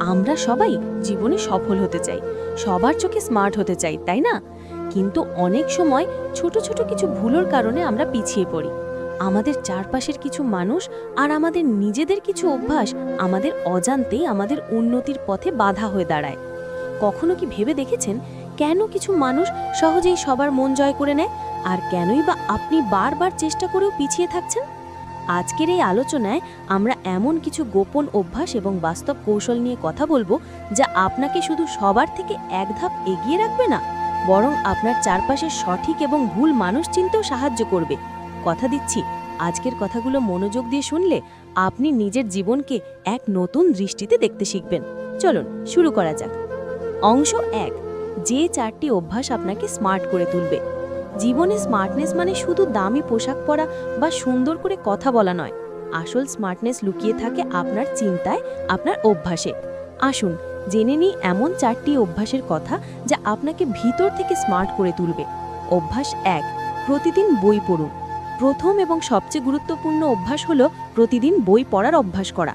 আমরা সবাই জীবনে সফল হতে চাই। সবার চোখে স্মার্ট হতে চাই, তাই না? কিন্তু অনেক সময় ছোট ছোট কিছু ভুলোর কারণে আমরা পিছিয়ে পড়ি। আমাদের চারপাশের কিছু মানুষ আর আমাদের নিজেদের কিছু অভ্যাস আমাদের অজান্তেই আমাদের উন্নতির পথে বাধা হয়ে দাঁড়ায়। কখনো কি ভেবে দেখেছেন কেন কিছু মানুষ সহজেই সবার মন জয় করে নেয়? আর কেনই বা আপনি বারবার চেষ্টা করেও পিছিয়ে থাকছেন? আজকের এই আলোচনায় আমরা এমন কিছু গোপন অভ্যাস এবং বাস্তব কৌশল নিয়ে কথা বলব যা আপনাকে শুধু সবার থেকে এক ধাপ এগিয়ে রাখবে না, বরং আপনার চারপাশের সঠিক এবং ভুল মানুষ চিনতেও সাহায্য করবে। কথা দিচ্ছি, আজকের কথাগুলো মনোযোগ দিয়ে শুনলে আপনি নিজের জীবনকে এক নতুন দৃষ্টিতে দেখতে শিখবেন। চলুন, শুরু করা যাক। অংশ এক, যে চারটি অভ্যাস আপনাকে স্মার্ট করে তুলবে। জীবনে স্মার্টনেস মানে শুধু দামি পোশাক পরা বা সুন্দর করে কথা বলা নয়। আসল স্মার্টনেস লুকিয়ে থাকে আপনার চিন্তায়, আপনার অভ্যাসে। আসুন, জেনে নিই এমন চারটি অভ্যাসের কথা যা আপনাকে ভিতর থেকে স্মার্ট করে তুলবে। অভ্যাস এক, প্রতিদিন বই পড়ুন। প্রথম এবং সবচেয়ে গুরুত্বপূর্ণ অভ্যাস হলো প্রতিদিন বই পড়ার অভ্যাস করা।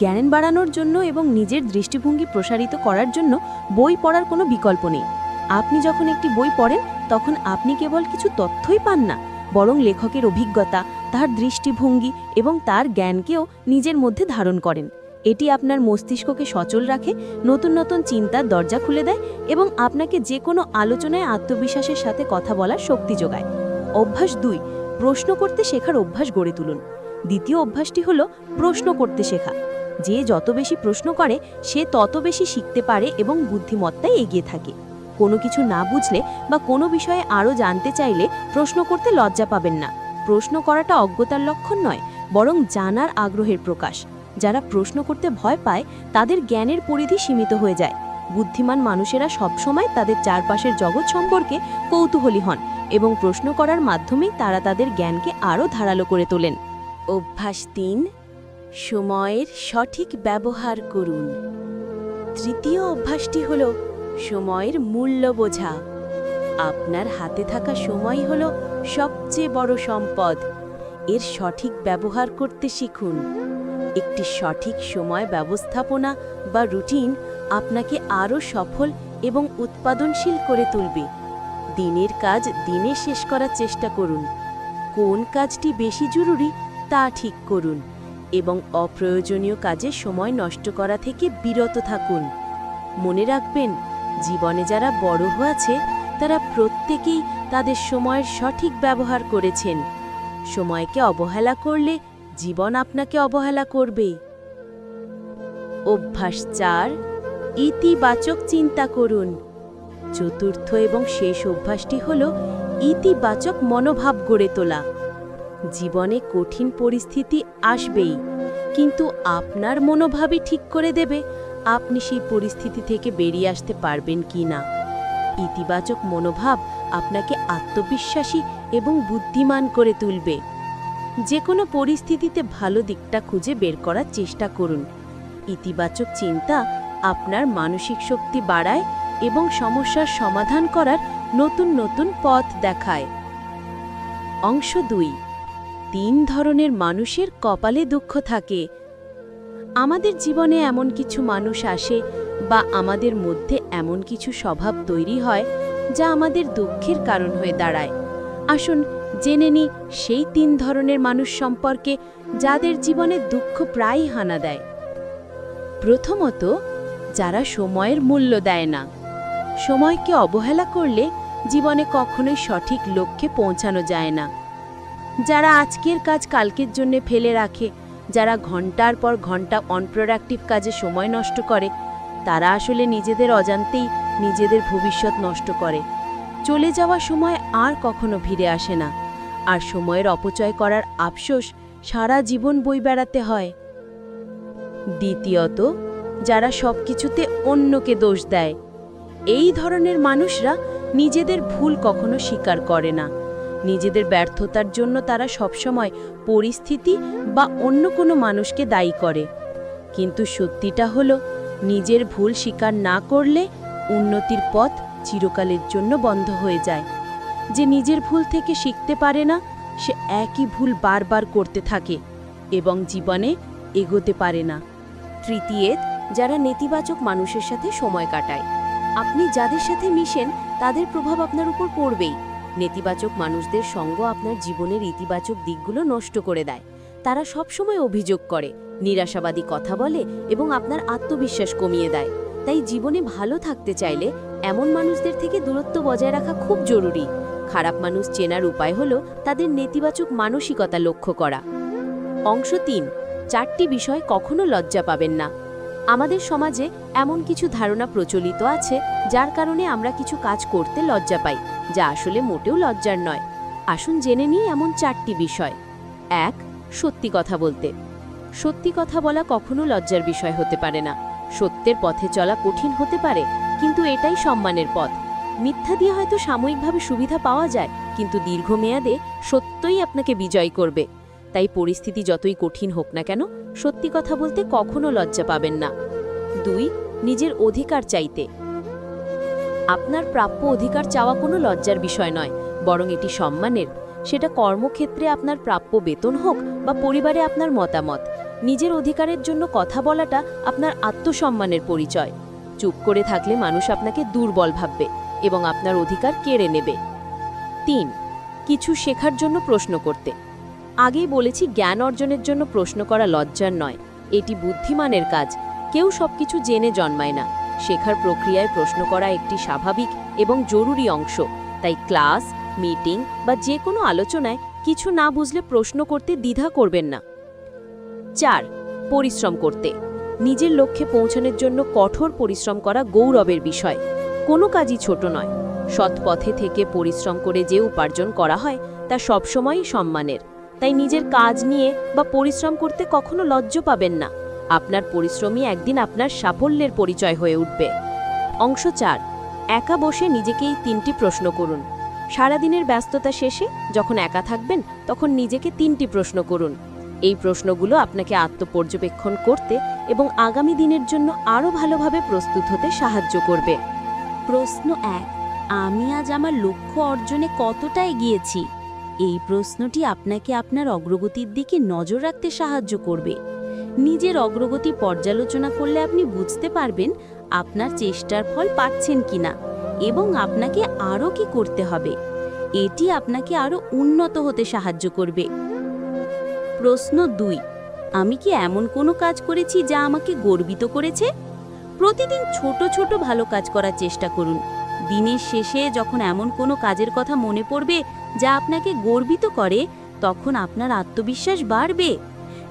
জ্ঞান বাড়ানোর জন্য এবং নিজের দৃষ্টিভঙ্গি প্রসারিত করার জন্য বই পড়ার কোনো বিকল্প নেই। আপনি যখন একটি বই পড়েন, তখন আপনি কেবল কিছু তথ্যই পান না, বরং লেখকের অভিজ্ঞতা, তার দৃষ্টিভঙ্গি এবং তার জ্ঞানকেও নিজের মধ্যে ধারণ করেন। এটি আপনার মস্তিষ্ককে সচল রাখে, নতুন নতুন চিন্তার দরজা খুলে দেয় এবং আপনাকে যে কোনো আলোচনায় আত্মবিশ্বাসের সাথে কথা বলার শক্তি যোগায়। অভ্যাস দুই, প্রশ্ন করতে শেখার অভ্যাস গড়ে তুলুন। দ্বিতীয় অভ্যাসটি হল প্রশ্ন করতে শেখা। যে যত বেশি প্রশ্ন করে, সে তত বেশি শিখতে পারে এবং বুদ্ধিমত্তায় এগিয়ে থাকে। কোনো কিছু না বুঝলে বা কোনো বিষয়ে আরও জানতে চাইলে প্রশ্ন করতে লজ্জা পাবেন না। প্রশ্ন করাটা অজ্ঞতার লক্ষণ নয়, বরং জানার আগ্রহের প্রকাশ। যারা প্রশ্ন করতে ভয় পায়, তাদের জ্ঞানের পরিধি সীমিত হয়ে যায়। বুদ্ধিমান মানুষেরা সবসময় তাদের চারপাশের জগৎ সম্পর্কে কৌতূহলী হন এবং প্রশ্ন করার মাধ্যমেই তারা তাদের জ্ঞানকে আরও ধারালো করে তোলেন। অভ্যাস তিন, সময়ের সঠিক ব্যবহার করুন। তৃতীয় অভ্যাসটি হল সময়ের মূল্য বোঝা। আপনার হাতে থাকা সময় হল সবচেয়ে বড় সম্পদ। এর সঠিক ব্যবহার করতে শিখুন। একটি সঠিক সময় ব্যবস্থাপনা বা রুটিন আপনাকে আরও সফল এবং উৎপাদনশীল করে তুলবে। দিনের কাজ দিনে শেষ করার চেষ্টা করুন। কোন কাজটি বেশি জরুরি তা ঠিক করুন এবং অপ্রয়োজনীয় কাজে সময় নষ্ট করা থেকে বিরত থাকুন। মনে রাখবেন জীবনে যারা বড় হয়েছে, তারা প্রত্যেকেই তাদের সময়ের সঠিক ব্যবহার করেছেন। সময়কে অবহেলা করলে জীবন আপনাকে অবহেলা করবে অভ্যাস চার, ইতিবাচক চিন্তা করুন। চতুর্থ এবং শেষ অভ্যাসটি হল ইতিবাচক মনোভাব গড়ে তোলা। জীবনে কঠিন পরিস্থিতি আসবেই, কিন্তু আপনার মনোভাবই ঠিক করে দেবে। আপনি সেই পরিস্থিতি থেকে বেরিয়ে আসতে পারবেন কি না। ইতিবাচক মনোভাব আপনাকে আত্মবিশ্বাসী এবং বুদ্ধিমান করে তুলবে। যে কোনো পরিস্থিতিতে ভালো দিকটা খুঁজে বের করার চেষ্টা করুন। ইতিবাচক চিন্তা আপনার মানসিক শক্তি বাড়ায় এবং সমস্যার সমাধান করার নতুন নতুন পথ দেখায়। অংশ দুই, তিন ধরনের মানুষের কপালে দুঃখ থাকে। আমাদের জীবনে এমন কিছু মানুষ আসে বা আমাদের মধ্যে এমন কিছু স্বভাব তৈরি হয় যা আমাদের দুঃখের কারণ হয়ে দাঁড়ায়। আসুন জেনে নি সেই তিন ধরনের মানুষ সম্পর্কে যাদের জীবনে দুঃখ প্রায়ই হানা দেয়। প্রথমত, যারা সময়ের মূল্য দেয় না। সময়কে অবহেলা করলে জীবনে কখনোই সঠিক লক্ষ্যে পৌঁছানো যায় না। যারা আজকের কাজ কালকের জন্য ফেলে রাখে যারা ঘণ্টার পর ঘণ্টা অনপ্রোডাক্টিভ কাজে সময় নষ্ট করে, তারা আসলে নিজেদের অজান্তেই নিজেদের ভবিষ্যৎ নষ্ট করে। চলে যাওয়া সময় আর কখনো ফিরে আসে না। আর সময়ের অপচয় করার আফসোস সারা জীবন বই বেড়াতে হয়। দ্বিতীয়ত, যারা সব কিছুতে অন্যকে দোষ দেয়। এই ধরনের মানুষরা নিজেদের ভুল কখনো স্বীকার করে না। নিজেদের ব্যর্থতার জন্য তারা সবসময় পরিস্থিতি বা অন্য কোনো মানুষকে দায়ী করে। কিন্তু সত্যিটা হলো, নিজের ভুল স্বীকার না করলে উন্নতির পথ চিরকালের জন্য বন্ধ হয়ে যায়। যে নিজের ভুল থেকে শিখতে পারে না, সে একই ভুল বারবার করতে থাকে এবং জীবনে এগোতে পারে না। তৃতীয়, যারা নেতিবাচক মানুষের সাথে সময় কাটায়। আপনি যাদের সাথে মিশেন, তাদের প্রভাব আপনার উপর পড়বেই। নেতিবাচক মানুষদের সঙ্গ আপনার জীবনের ইতিবাচক দিকগুলো নষ্ট করে দেয়। তারা সবসময় অভিযোগ করে, নিরাশাবাদী কথা বলে এবং আপনার আত্মবিশ্বাস কমিয়ে দেয়। তাই জীবনে ভালো থাকতে চাইলে এমন মানুষদের থেকে দূরত্ব বজায় রাখা খুব জরুরি। খারাপ মানুষ চেনার উপায় হলো তাদের নেতিবাচক মানসিকতা লক্ষ্য করা। অংশ তিন, চারটি বিষয় কখনো লজ্জা পাবেন না। আমাদের সমাজে এমন কিছু ধারণা প্রচলিত আছে, যার কারণে আমরা কিছু কাজ করতে লজ্জা পাই, যা আসলে মোটেও লজ্জার নয়। আসুন জেনে নিই এমন চারটি বিষয়। এক, সত্যি কথা বলতে। সত্যি কথা বলা কখনো লজ্জার বিষয় হতে পারে না। সত্যের পথে চলা কঠিন হতে পারে, কিন্তু এটাই সম্মানের পথ। মিথ্যা দিয়ে হয়তো সাময়িকভাবে সুবিধা পাওয়া যায়, কিন্তু দীর্ঘমেয়াদে সত্যই আপনাকে বিজয় করবে। তাই পরিস্থিতি যতই কঠিন হোক না কেন, সত্যি কথা বলতে কখনো লজ্জা পাবেন না। দুই, নিজের অধিকার চাইতে। আপনার প্রাপ্য অধিকার চাওয়া কোনো লজ্জার বিষয় নয়, বরং এটি সম্মানের। সেটা কর্মক্ষেত্রে আপনার প্রাপ্য বেতন হোক বা পরিবারে আপনার মতামত। নিজের অধিকারের জন্য কথা বলাটা আপনার আত্মসম্মানের পরিচয়। চুপ করে থাকলে মানুষ আপনাকে দুর্বল ভাববে এবং আপনার অধিকার কেড়ে নেবে। তিন, কিছু শেখার জন্য প্রশ্ন করতে। আগেই বলেছি জ্ঞান অর্জনের জন্য প্রশ্ন করা লজ্জার নয়। এটি বুদ্ধিমানের কাজ। কেউ সবকিছু জেনে জন্মায় না। শেখার প্রক্রিয়ায় প্রশ্ন করা একটি স্বাভাবিক এবং জরুরি অংশ। তাই ক্লাস, মিটিং বা যে কোনো আলোচনায় কিছু না বুঝলে প্রশ্ন করতে দ্বিধা করবেন না। চার, পরিশ্রম করতে। নিজের লক্ষ্যে পৌঁছানোর জন্য কঠোর পরিশ্রম করা গৌরবের বিষয়। কোনো কাজই ছোট নয়। সৎ পথে থেকে পরিশ্রম করে যে উপার্জন করা হয়, তা সবসময়ই সম্মানের। তাই নিজের কাজ নিয়ে বা পরিশ্রম করতে কখনো লজ্জ পাবেন না। আপনার পরিশ্রমই একদিন আপনার সাফল্যের পরিচয় হয়ে উঠবে। অংশ চার, একা বসে নিজেকেই তিনটি প্রশ্ন করুন। সারাদিনের ব্যস্ততা শেষে যখন একা থাকবেন, তখন নিজেকে তিনটি প্রশ্ন করুন। এই প্রশ্নগুলো আপনাকে আত্মপর্যবেক্ষণ করতে এবং আগামী দিনের জন্য আরও ভালোভাবে প্রস্তুত হতে সাহায্য করবে। প্রশ্ন এক, আমি আজ আমার লক্ষ্য অর্জনে কতটা এগিয়েছি? এই প্রশ্নটি আপনাকে আপনার অগ্রগতির দিকে নজর রাখতে সাহায্য করবে। নিজের অগ্রগতি পর্যালোচনা করলে আপনি বুঝতে পারবেন আপনার চেষ্টার ফল পাচ্ছেন কিনা এবং আপনাকে আরও কি করতে হবে। এটি আপনাকে আরও উন্নত হতে সাহায্য করবে। প্রশ্ন দুই, আমি কি এমন কোনো কাজ করেছি যা আমাকে গর্বিত করেছে? প্রতিদিন ছোট ছোট ভালো কাজ করার চেষ্টা করুন। দিনের শেষে যখন এমন কোনো কাজের কথা মনে পড়বে যা আপনাকে গর্বিত করে, তখন আপনার আত্মবিশ্বাস বাড়বে।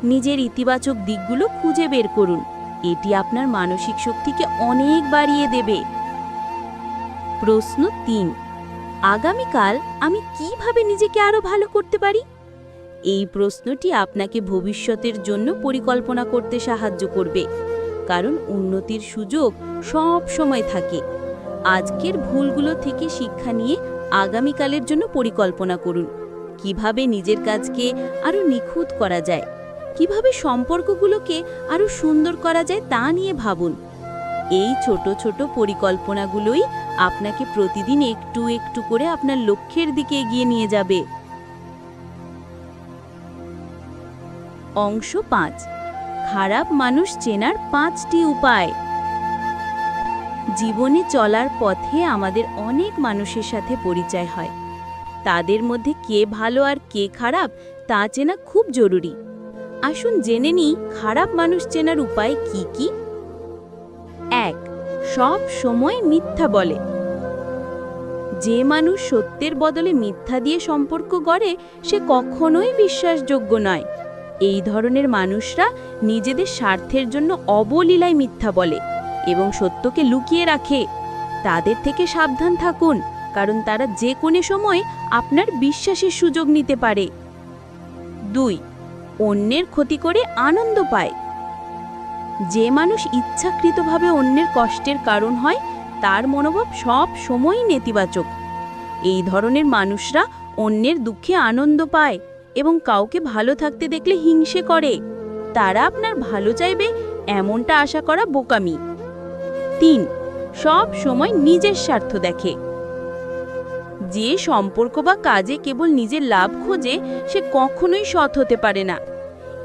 নিজের ইতিবাচক দিকগুলো খুঁজে বের করুন। এটি আপনার মানসিক শক্তিকে অনেক বাড়িয়ে দেবে। প্রশ্ন তিন, আগামীকাল আমি কীভাবে নিজেকে আরও ভালো করতে পারি? এই প্রশ্নটি আপনাকে ভবিষ্যতের জন্য পরিকল্পনা করতে সাহায্য করবে, কারণ উন্নতির সুযোগ সব সময় থাকে। আজকের ভুলগুলো থেকে শিক্ষা নিয়ে আগামীকালের জন্য পরিকল্পনা করুন। কীভাবে নিজের কাজকে আরও নিখুঁত করা যায়? কীভাবে সম্পর্কগুলোকে আরও সুন্দর করা যায় তা নিয়ে ভাবুন। এই ছোট ছোট পরিকল্পনাগুলোই আপনাকে প্রতিদিন একটু একটু করে আপনার লক্ষ্যের দিকে এগিয়ে নিয়ে যাবে। অংশ পাঁচ। খারাপ মানুষ চেনার পাঁচটি উপায়। জীবনে চলার পথে আমাদের অনেক মানুষের সাথে পরিচয় হয়। তাদের মধ্যে কে ভালো আর কে খারাপ, তা চেনা খুব জরুরি। আসুন জেনে নিই, খারাপ মানুষ চেনার উপায় কি কি? এক, সব সময় মিথ্যা বলে। যে মানুষ সত্যের বদলে মিথ্যা দিয়ে সম্পর্ক গড়ে, সে কখনোই বিশ্বাসযোগ্য নয়। এই ধরনের মানুষরা নিজেদের স্বার্থের জন্য অবলীলায় মিথ্যা বলে। এবং সত্যকে লুকিয়ে রাখে। তাদের থেকে সাবধান থাকুন, কারণ তারা যে কোনো সময় আপনার বিশ্বাসের সুযোগ নিতে পারে। দুই, অন্যের ক্ষতি করে আনন্দ পায়। যে মানুষ ইচ্ছাকৃতভাবে অন্যের কষ্টের কারণ হয়, তার মনোভাব সব সময়ই নেতিবাচক। এই ধরনের মানুষরা অন্যের দুঃখে আনন্দ পায় এবং কাউকে ভালো থাকতে দেখলে হিংসে করে। তারা আপনার ভালো চাইবে, এমনটা আশা করা বোকামি। তিন। সব সময় নিজের স্বার্থ দেখে। যে সম্পর্ক বা কাজে কেবল নিজের লাভ খোঁজে, সে কখনোই সৎ হতে পারে না।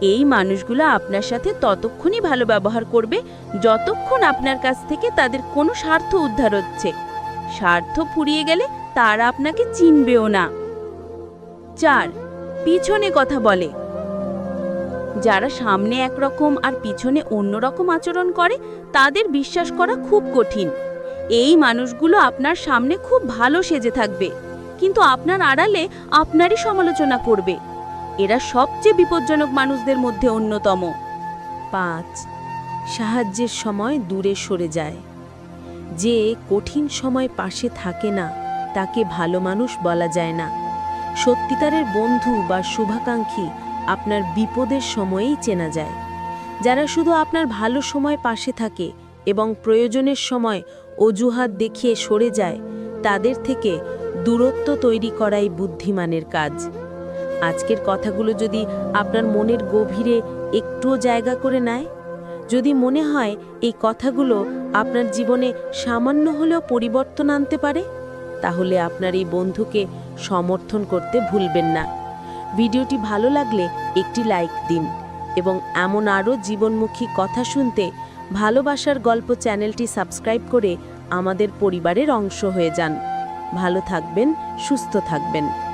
এই মানুষগুলো আপনার সাথে ততক্ষণই ভালো ব্যবহার করবে, যতক্ষণ আপনার কাছ থেকে তাদের কোনো স্বার্থ উদ্ধার হচ্ছে। স্বার্থ ফুরিয়ে গেলে তারা আপনাকে চিনবেও না। চার, পিছনে কথা বলে। যারা সামনে একরকম আর পিছনে অন্যরকম আচরণ করে, তাদের বিশ্বাস করা খুব কঠিন। এই মানুষগুলো আপনার সামনে খুব ভালো সেজে থাকবে, কিন্তু আপনার আড়ালে আপনারই সমালোচনা করবে। এরা সবচেয়ে বিপজ্জনক মানুষদের মধ্যে অন্যতম। পাঁচ, সাহায্যের সময় দূরে সরে যায়। যে কঠিন সময় পাশে থাকে না, তাকে ভালো মানুষ বলা যায় না। সত্যিকারের বন্ধু বা শুভাকাঙ্ক্ষী আপনার বিপদের সময়েই চেনা যায়। যারা শুধু আপনার ভালো সময় পাশে থাকে এবং প্রয়োজনের সময় অজুহাত দেখিয়ে সরে যায়, তাদের থেকে দূরত্ব তৈরি করাই বুদ্ধিমানের কাজ। আজকের কথাগুলো যদি আপনার মনের গভীরে একটুও জায়গা করে নেয়, যদি মনে হয় এই কথাগুলো আপনার জীবনে সামান্য হলেও পরিবর্তন আনতে পারে, তাহলে আপনার এই বন্ধুকে সমর্থন করতে ভুলবেন না। ভিডিওটি ভালো লাগলে একটি লাইক দিন এবং এমন আরও জীবনমুখী কথা শুনতে ভালোবাসার গল্প চ্যানেলটি সাবস্ক্রাইব করে আমাদের পরিবারের অংশ হয়ে যান। ভালো থাকবেন, সুস্থ থাকবেন।